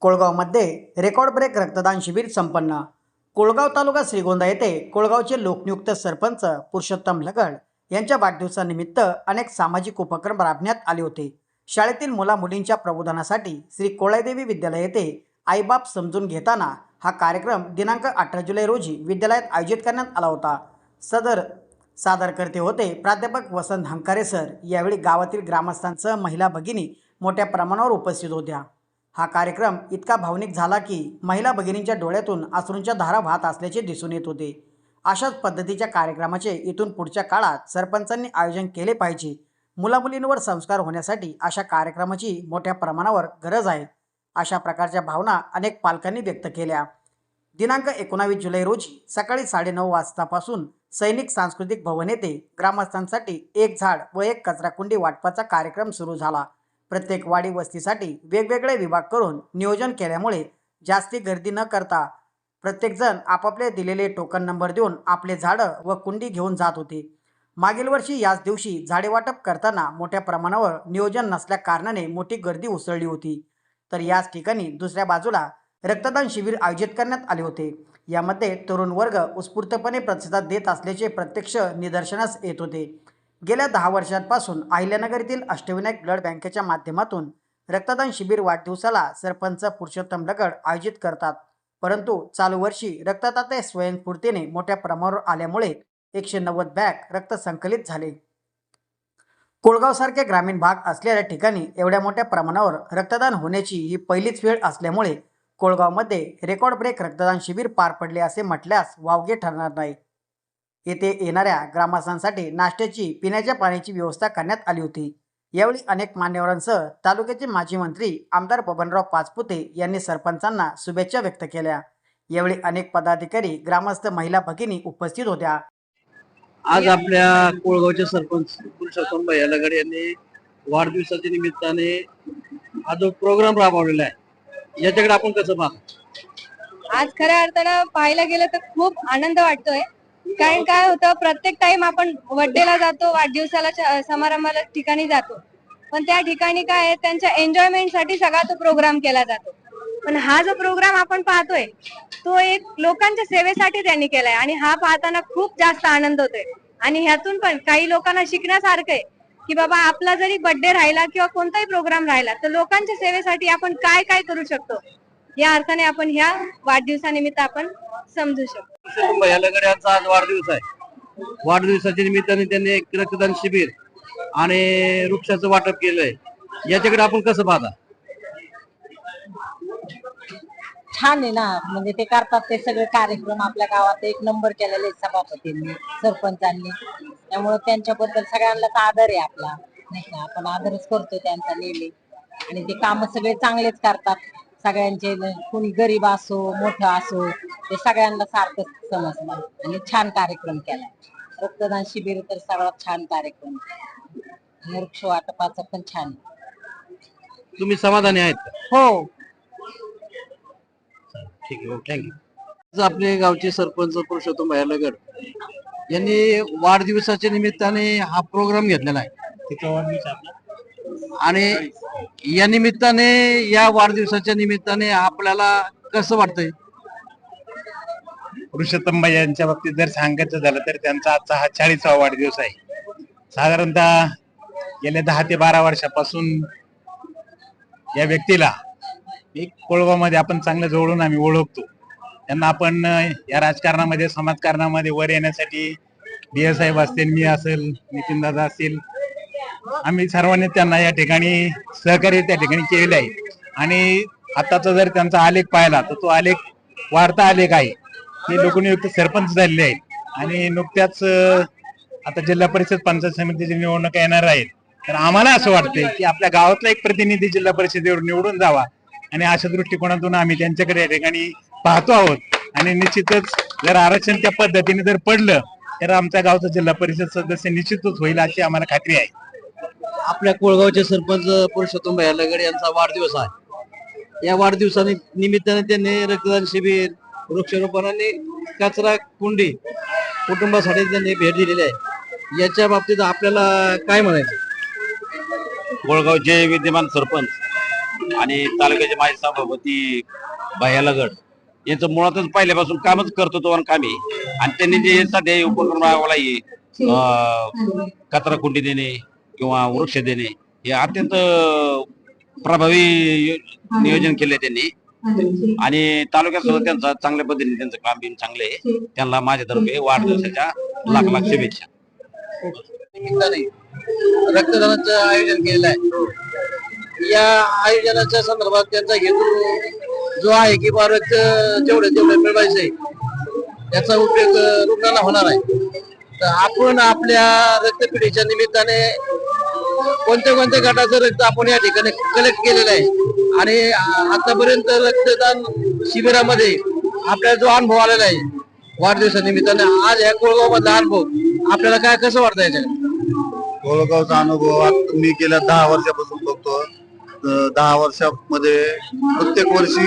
कोळगावमध्ये record break रक्तदान शिबिर संपन्न. कोळगाव तालुका श्रीगोंदा येथे कोळगावचे लोकनियुक्त सरपंच पुरुषोत्तम लगड यांच्या वाढदिवसानिमित्त अनेक सामाजिक उपक्रम राबण्यात आले होते. शाळेतील मुला मुलींच्या प्रबोधनासाठी श्री कोळादेवी विद्यालय येथे आईबाप समजून घेताना हा कार्यक्रम दिनांक अठरा जुलै रोजी विद्यालयात आयोजित करण्यात आला होता. सदर सादरकर्ते होते प्राध्यापक वसंत हंकारे सर. यावेळी गावातील ग्रामस्थांसह महिला भगिनी मोठ्या प्रमाणावर उपस्थित होत्या. हा कार्यक्रम इतका भावनिक झाला की महिला भगिनींच्या डोळ्यातून अश्रूंच्या धारा वाहत असल्याचे दिसून येत होते. अशाच पद्धतीच्या कार्यक्रमाचे इथून पुढच्या काळात सरपंचांनी आयोजन केले पाहिजे. मुलामुलींवर संस्कार होण्यासाठी अशा कार्यक्रमाची मोठ्या प्रमाणावर गरज आहे. अशा प्रकारच्या भावना अनेक पालकांनी व्यक्त केल्या. दिनांक एकोणावीस जुलै रोजी सकाळी साडेनऊ वाजतापासून सैनिक सांस्कृतिक भवन येथे ग्रामस्थांसाठी एक झाड व एक कचराकुंडी वाटपाचा कार्यक्रम सुरू झाला. प्रत्येक वाडी वस्तीसाठी वेगवेगळे विभाग करून नियोजन केल्यामुळे जास्ती गर्दी न करता प्रत्येकजण आपापले दिलेले टोकन नंबर देऊन आपले झाडं व कुंडी घेऊन जात होते. मागील वर्षी याच दिवशी झाडे वाटप करताना मोठ्या प्रमाणावर नियोजन नसल्या कारणाने मोठी गर्दी उसळली होती. तर याच ठिकाणी दुसऱ्या बाजूला रक्तदान शिबिर आयोजित करण्यात आले होते. यामध्ये तरुण वर्ग उत्स्फूर्तपणे प्रतिसाद देत असल्याचे प्रत्यक्ष निदर्शनास येत होते. गेल्या दहा वर्षांपासून अहिल्यानगर येथील अष्टविनायक ब्लड बँकेच्या माध्यमातून रक्तदान शिबिर वाढदिवसाला सरपंच पुरुषोत्तम लगड आयोजित करतात. परंतु चालू वर्षी रक्तदाते स्वयंस्फूर्तीने मोठ्या प्रमाणावर आल्यामुळे एकशे नव्वद बॅग रक्त संकलित झाले. कोळगावसारखे ग्रामीण भाग असलेल्या ठिकाणी एवढ्या मोठ्या प्रमाणावर रक्तदान होण्याची ही पहिलीच वेळ असल्यामुळे कोळगावमध्ये रेकॉर्ड ब्रेक रक्तदान शिबिर पार पडले असे म्हटल्यास वावगे ठरणार नाही. येथे येणाऱ्या ग्रामस्थांसाठी नाश्त्याची पिण्याच्या पाण्याची व्यवस्था करण्यात आली होती. यावेळी अनेक मान्यवरांसह तालुक्याचे माजी मंत्री आमदार बबनराव पाचपुते यांनी सरपंचांना शुभेच्छा व्यक्त केल्या. यावेळी अनेक पदाधिकारी ग्रामस्थ महिला भगिनी उपस्थित होत्या. आज आपल्या कोळगावचे सरपंच पुरुषोत्तम भैया लगड यांनी वाढदिवसाच्या निमित्ताने हा जो प्रोग्राम राबवलेला आहे याच्याकडे आपण कसं पाहतो? आज खऱ्या अर्थानं पाहायला गेलं तर खूप आनंद वाटतोय. कारण काय होतं प्रत्येक टाइम आपण बड्डेला जातो वाढदिवसाला समारंभाला ठिकाणी जातो. पण त्या ठिकाणी काय आहे त्यांच्या एन्जॉयमेंटसाठी सगळा तो प्रोग्राम केला जातो. पण हा जो प्रोग्राम आपण पाहतोय तो एक लोकांच्या सेवेसाठी त्यांनी केलाय आणि हा पाहताना खूप जास्त आनंद होतोय. आणि ह्यातून पण काही लोकांना शिकण्यासारखं आहे की बाबा आपला जरी बर्थडे राहिला किंवा कोणताही प्रोग्राम राहिला तर लोकांच्या सेवेसाठी आपण काय काय करू शकतो? या अर्थाने आपण ह्या वाढदिवसानिमित्त आपण समजू शकतो. पुरुषोत्तम भैया लगड यांचा आज वाढदिवस आहे. वाढदिवसाच्या निमित्ताने त्यांनी एक रक्तदान शिबिर आणि वृक्षाचं वाटप केलंय. याच्याकडे आपण कसं पाहता? छान आहे ना. म्हणजे ते करतात ते सगळे कार्यक्रम आपल्या गावात एक नंबर केलेले आहेत सभापतींनी सरपंचांनी. त्यामुळे त्यांच्याबद्दल सगळ्यांनाच आदर आहे आपला. नाही का? आपण आदरच करतो त्यांचा नेहमी. आणि ते काम सगळे चांगलेच करतात. सगळ्यांचे कोणी गरीब असो मोठं असो ते सगळ्यांना सारखं समजलं. आणि छान कार्यक्रम केलाय रक्तदान शिबिर तर सगळ्यात छान कार्यक्रम. वृक्ष वाटपाचा पण छान. तुम्ही समाधानी आहेत? हो. ठीक आहे थँक्यू आपले गावचे सरपंच पुरुषोत्तम भैया लगड यांनी वाढदिवसाच्या निमित्ताने हा प्रोग्राम घेतलेला आहे. आणि या निमित्ताने या वाढदिवसाच्या निमित्ताने आपल्याला कसं वाटतंय? पुरुषोत्तम यांच्या बाबतीत जर सांगायचं झालं तर त्यांचा आजचा हा चाळीसावा वाढदिवस आहे. साधारणतः गेल्या दहा ते बारा वर्षापासून या व्यक्तीला एक कोळवामध्ये आपण चांगलं जवळून आम्ही ओळखतो. त्यांना आपण या राजकारणामध्ये समाजकारणामध्ये वर येण्यासाठी बी साहेब असतील मी असेल नितीन दादा असतील आम्ही सर्वांनी त्यांना या ठिकाणी सहकार्य त्या ठिकाणी केलेलं आहे. आणि आताचा जर त्यांचा आलेख पाहिला तर तो आलेख वाढता आलेख आहे. ते लोकनियुक्त सरपंच झालेले आहेत. आणि नुकत्याच आता जिल्हा परिषद पंचायत समितीची निवडणूक येणार आहेत तर आम्हाला असं वाटतंय की आपल्या गावातला एक प्रतिनिधी जिल्हा परिषदेवर निवडून जावा. आणि अशा दृष्टिकोनातून आम्ही त्यांच्याकडे या ठिकाणी पाहतो आहोत. आणि निश्चितच जर आरक्षण त्या पद्धतीने जर पडलं तर आमच्या गावचा जिल्हा परिषद सदस्य निश्चितच होईल अशी आम्हाला खात्री आहे. आपल्या कोळगावचे सरपंच पुरुषोत्तम भैया लगड यांचा वाढदिवस आहे. या वाढदिवसाने निमित्ताने त्यांनी रक्तदान शिबिर वृक्षारोपण आणि कचरा कुंडी कुटुंबासाठी त्यांनी भेट दिलेली आहे. याच्या बाबतीत आपल्याला काय म्हणायचं? कोळगावचे विद्यमान सरपंच आणि तालुक्याचे माजी सभापती भैया लगड यांचं मुळातच पहिल्यापासून कामच करतो तो काम कामी आणि त्यांनी जे सध्या उपक्रम राबवला कचरा कुंडी देणे किंवा वृक्ष देणे हे अत्यंत प्रभावी यो- नियोजन केले त्यांनी. आणि तालुक्यात सुद्धा त्यांचा चांगल्या पद्धतीने त्यांचं काम बिम चांगलं आहे. त्यांना माझ्यातर्फे वाढदिवसाच्या लाख लाख शुभेच्छा. निमित्ताने रक्तदानाचं आयोजन केलेलं आहे. या आयोजनाच्या संदर्भात त्यांचा हेतू जो आहे की बा रक्त जेवढे जेवढे मिळवायचंय याचा उपयोग अं, रुग्णाला होणार आहे. तर आपण आपल्या रक्तपिढीच्या निमित्ताने कोणत्या कोणत्या गटाचं रक्त आपण या ठिकाणी कलेक्ट केलेलं आहे? आणि आतापर्यंत रक्तदान शिबिरामध्ये आपल्याला जो अनुभव आलेला आहे वाढदिवसानिमित्ताने आज या कोळगावमधला अनुभव आपल्याला काय कसं वाटतं याच्यात? कोळगावचा अनुभव आता मी गेल्या दहा वर्षापासून बघतो. दहा वर्षामध्ये प्रत्येक वर्षी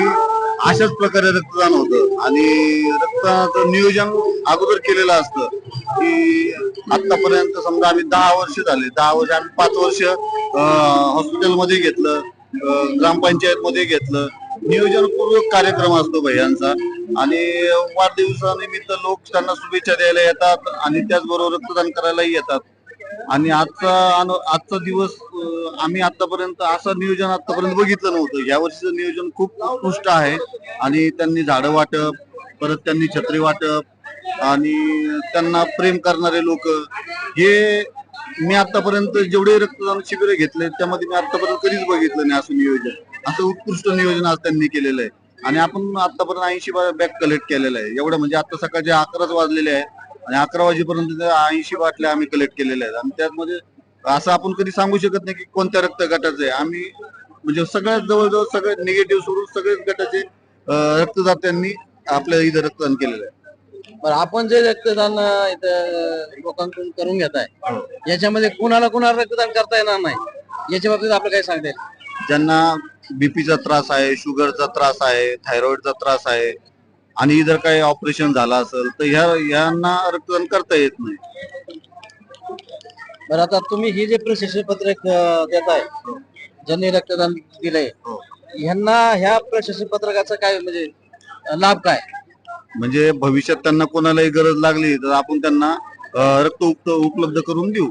अशाच प्रकारे रक्तदान होतं. आणि रक्तदानाचं नियोजन अगोदर केलेलं असतं की आतापर्यंत समजा आम्ही दहा वर्ष झाले दहा वर्ष आम्ही पाच वर्ष हॉस्पिटलमध्ये घेतलं ग्रामपंचायत मध्ये घेतलं. नियोजनपूर्वक कार्यक्रम असतो भैयांचा. आणि वाढदिवसानिमित्त लोक त्यांना शुभेच्छा द्यायला येतात आणि त्याचबरोबर रक्तदान करायलाही येतात. आणि आजचा आजचा दिवस आम्ही आतापर्यंत असं नियोजन आतापर्यंत बघितलं नव्हतं. या वर्षीचं नियोजन खूप उत्कृष्ट आहे. आणि त्यांनी झाडं वाटप परत त्यांनी छत्री वाटप आणि त्यांना प्रेम करणारे लोक. हे मी आतापर्यंत जेवढे रक्तदान शिबिर घेतले त्यामध्ये मी आतापर्यंत कधीच बघितलं नाही असं नियोजन. असं उत्कृष्ट नियोजन आज त्यांनी केलेलं आहे. आणि आपण आतापर्यंत ऐंशी बॅग कलेक्ट केलेलं आहे एवढं म्हणजे आता सकाळचे अकराच वाजलेले आहे आणि अकरा वाजेपर्यंत ऐंशी बाटल्या आम्ही कलेक्ट केलेल्या आहेत. आणि त्यामध्ये असं आपण कधी सांगू शकत नाही की कोणत्या रक्त गटाचं आहे. आम्ही म्हणजे सगळ्यात जवळजवळ सगळे निगेटिव्ह सोडून सगळेच गटाचे रक्तदात्यांनी आपल्या इथं रक्तदान केलेलं आहे. बरं आपण जे रक्तदान इथं लोकांकडून करून घेत आहे याच्यामध्ये कुणाला कुणाला रक्तदान करता येणार नाही? याच्या बाबतीत आपलं काय सांगता येईल? ज्यांना बीपीचा त्रास आहे शुगरचा त्रास आहे थायरॉइडचा त्रास आहे आणि जर काही ऑपरेशन झालं असेल तर ह्या यांना रक्तदान करता येत नाही. बरं आता तुम्ही हे जे प्रशस्ती पत्रक देत आहे ज्यांनी रक्तदान दिलंय हो. ह्यांना ह्या प्रशस्ती पत्रकाचा काय म्हणजे लाभ काय? म्हणजे भविष्यात त्यांना कोणालाही गरज लागली तर आपण त्यांना रक्त उप- उपलब्ध करून देऊ.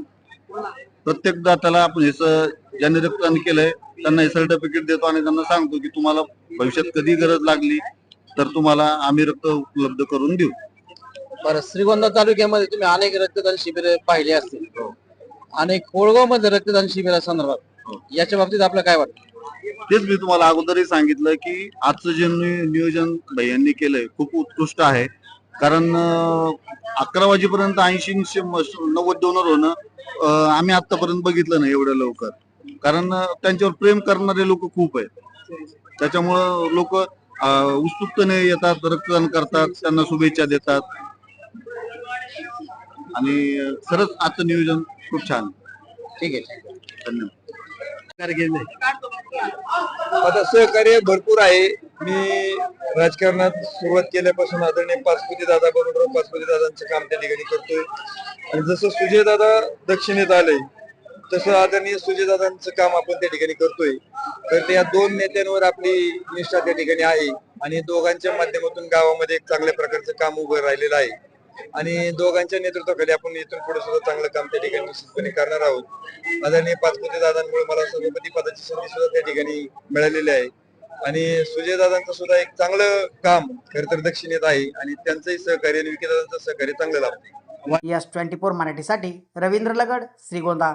प्रत्येक दात्याला आपण हे स- ज्यांनी रक्तदान केलंय त्यांना हे सर्टिफिकेट देतो आणि त्यांना सांगतो की तुम्हाला भविष्यात कधी गरज लागली तर तुम्हाला आम्ही रक्त उपलब्ध करून देऊ. बरं श्रीगोंदा तालुक्यामध्ये तुम्ही अनेक रक्तदान शिबिर पाहिली असतील. आणि कोळगावमध्ये रक्तदान शिबिरासंदर्भात. याच्या बाबतीत आपलं काय वाटतं? तेच मी तुम्हाला अगोदरही सांगितलं की आजचं जे नियोजन भैयांनी केलंय खूप उत्कृष्ट आहे. कारण अकरा वाजेपर्यंत ऐंशी नव्वद डोनर होणं आम्ही आतापर्यंत बघितलं नाही एवढ्या लवकर. कारण त्यांच्यावर प्रेम करणारे लोक खूप आहेत. त्याच्यामुळं लोक उत्सुकतेने येतात रक्तदान करतात त्यांना शुभेच्छा देतात. आणि खरंच आजचं नियोजन खूप छान. ठीक आहे धन्यवाद. आता सहकार्य भरपूर आहे. मी राजकारणात सुरुवात केल्यापासून आदरणीय पाचपुते दादा बरोबर पाचपुते दादांचं काम त्या ठिकाणी करतोय. आणि जसं सुजय दादा दक्षिणेत आले तसं आदरणीय सुजय दादांचं काम आपण त्या ठिकाणी करतोय. तर त्या दोन नेत्यांवर आपली निष्ठा त्या ठिकाणी आहे. आणि दोघांच्या माध्यमातून गावामध्ये एक चांगल्या प्रकारचं काम उभं राहिलेलं आहे. आणि दोघांच्या नेतृत्वाखाली आपण इथून पुढे सुद्धा चांगलं काम त्या ठिकाणी निश्चितपणे करणार आहोत. आदरणीय पाचपुते दादांमुळे मला सभापती पदाची संधी सुद्धा त्या ठिकाणी मिळालेली आहे. आणि सुजय दादांचं सुद्धा एक चांगलं काम खर तर दक्षिणेत आहे आणि त्यांचंही सहकार्य आणि विकी दादांचं सहकार्य चांगलं लाभतं. एस ट्वेंटी फोर मराठीसाठी रवींद्र लगड श्रीगोंदा.